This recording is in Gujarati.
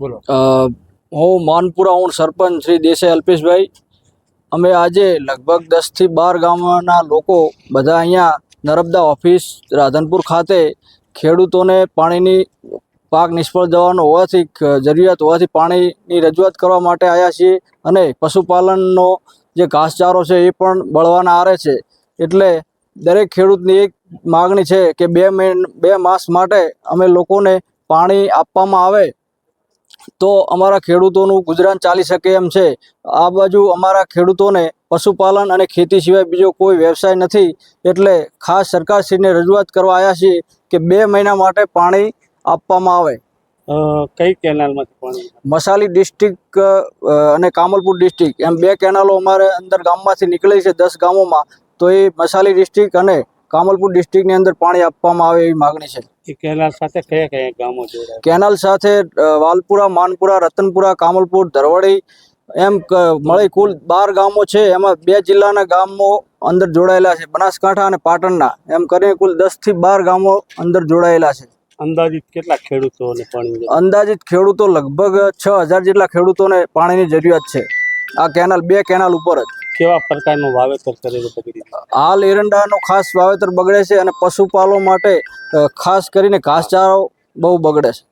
બોલો. હું માનપુરા હું સરપંચ શ્રી દેસાઈ અલ્પેશભાઈ. અમે આજે લગભગ દસથી બાર ગામના લોકો બધા અહીંયા નર્મદા ઓફિસ, રાધનપુર ખાતે ખેડૂતોને પાણીની પાક નિષ્ફળ જવાનો હોવાથી જરૂરિયાત હોવાથી પાણીની રજૂઆત કરવા માટે આવ્યા છીએ અને પશુપાલનનો જે ઘાસચારો છે એ પણ બળવાના આરે છે. એટલે દરેક ખેડૂતની એક માગણી છે કે બે બે માસ માટે અમે લોકોને પાણી આપવામાં આવે તો અમારા ખેડૂતોનું ગુજરાન ચાલી શકે એમ છે. આ બાજુ અમારા ખેડૂતોને પશુપાલન અને ખેતી સિવાય બીજો કોઈ વ્યવસાય નથી. એટલે ખાસ સરકારશ્રીને રજૂઆત કરવા આવ્યા છીએ કે બે મહિના માટે પાણી આપવામાં આવે. કઈ કેનાલમાંથી પાણી મસાલી ડિસ્ટ્રિક્ટ અને કામલપુર ડિસ્ટ્રિક્ટ. એમ બે કેનાલો અમારે અંદર ગામમાંથી નીકળે છે દસ ગામોમાં. તો એ મસાલી ડિસ્ટ્રિક્ટ અને કામલપુર ડિસ્ટ્રિક્ટની અંદર પાણી આપવામાં આવે એવી માગણી છે. એ કેનાલ સાથે કયા કયા ગામો જોડાય? કેનાલ સાથે વાલપુરા માનપુરા રતનપુરા કામલપુર ધરવડી એમ મળી કુલ બાર ગામો છે. એમાં બે જિલ્લાના ગામો અંદર જોડાયેલા છે. બનાસકાંઠા અને પાટણના. એમ કરીને કુલ દસથી બાર ગામો અંદર જોડાયેલા છે. અંદાજિત કેટલા ખેડૂતોને પાણી અંદાજિત ખેડૂતો લગભગ છ હજાર જેટલા ખેડૂતોને પાણીની જરૂરિયાત છે. આ કેનાલ બે કેનાલ ઉપર જ. કેવા પ્રકારનું વાવેતર કરેલું બગડી હાલ એરંડાનું ખાસ વાવેતર બગડે છે અને પશુપાલન માટે ખાસ કરીને ઘાસચારો બહુ બગડે છે.